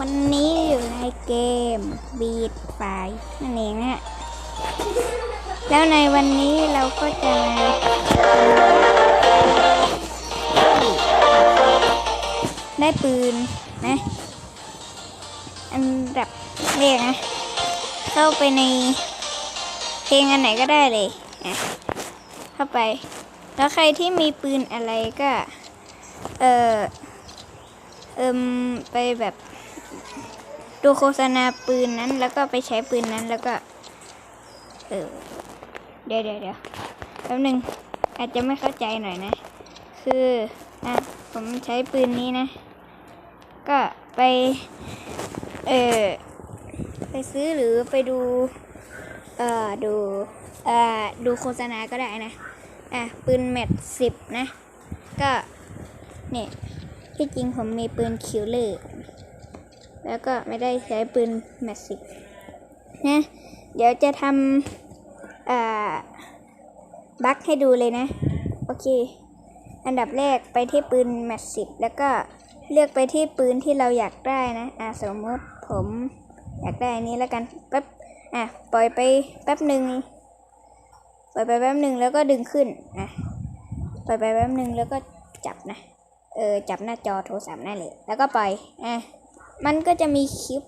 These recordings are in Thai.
วันนี้อยู่ในเกมบีดไฟนั่นเองฮะแล้วในวันนี้เราก็จะมาได้ปืนนะอันดับแรกนะ เข้าไปในเพลงอันไหนก็ได้เลยอะเข้าไป แล้วใครที่มีปืนอะไรก็ เออเอิมไปแบบ ดูโฆษณาปืนนั้น แล้วก็ไปใช้ปืนนั้นแล้วก็ เออ เดี๋ยวเดี๋ยวเดี๋ยวแป๊บหนึ่งอาจจะไม่เข้าใจหน่อยนะ คืออะผมใช้ปืนนี้นะ ก็ไป เออไปซื้อหรือไปดู เอ่อ ดู เอ่อ ดูโฆษณาก็ได้นะ อะ ปืนแมทสิบนะ ก็ เนี่ย ที่จริงผมมีปืนคิวเลอร์ แล้วก็ไม่ได้ใช้ปืนแมทสิบนะเดี๋ยวจะทำบัคให้ดูเลยนะ โอเค อันดับแรกไปที่ปืนแมทสิบแล้วก็เลือกไปที่ปืนที่เราอยากได้นะ อ่าสมมติผมอยากได้อันนี้แล้วกันแป๊บอะปล่อยไปแป๊บหนึ่งปล่อยไปแป๊บหนึ่งแล้วก็ดึงขึ้นอะปล่อยไปแป๊บหนึ่งแล้วก็จับนะ เออจับหน้าจอโทรศัพท์นั่นแหละแล้วก็ปล่อยอะ มันก็จะมีคิว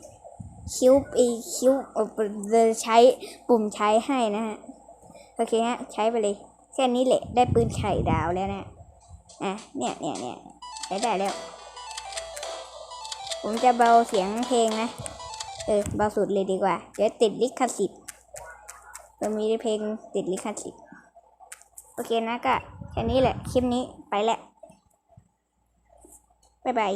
คิวอีคิวเออใช้ปุ่มใช้ให้นะฮะ โอเคฮะ ใช้ไปเลย แค่นี้แหละ ได้ปืนไข่ดาวแล้วนะ อะ เนี่ยเนี่ยเนี่ยใช้ได้แล้ว ผมจะเบาเสียงเพลงนะ เออ เบาสุดเลยดีกว่า เดี๋ยวติดลิขสิทธิ์เรามีเพลงติดลิขสิทธิ์ โอเคนะก็ แค่นี้แหละ คลิปนี้ไปแล้วบ๊ายบาย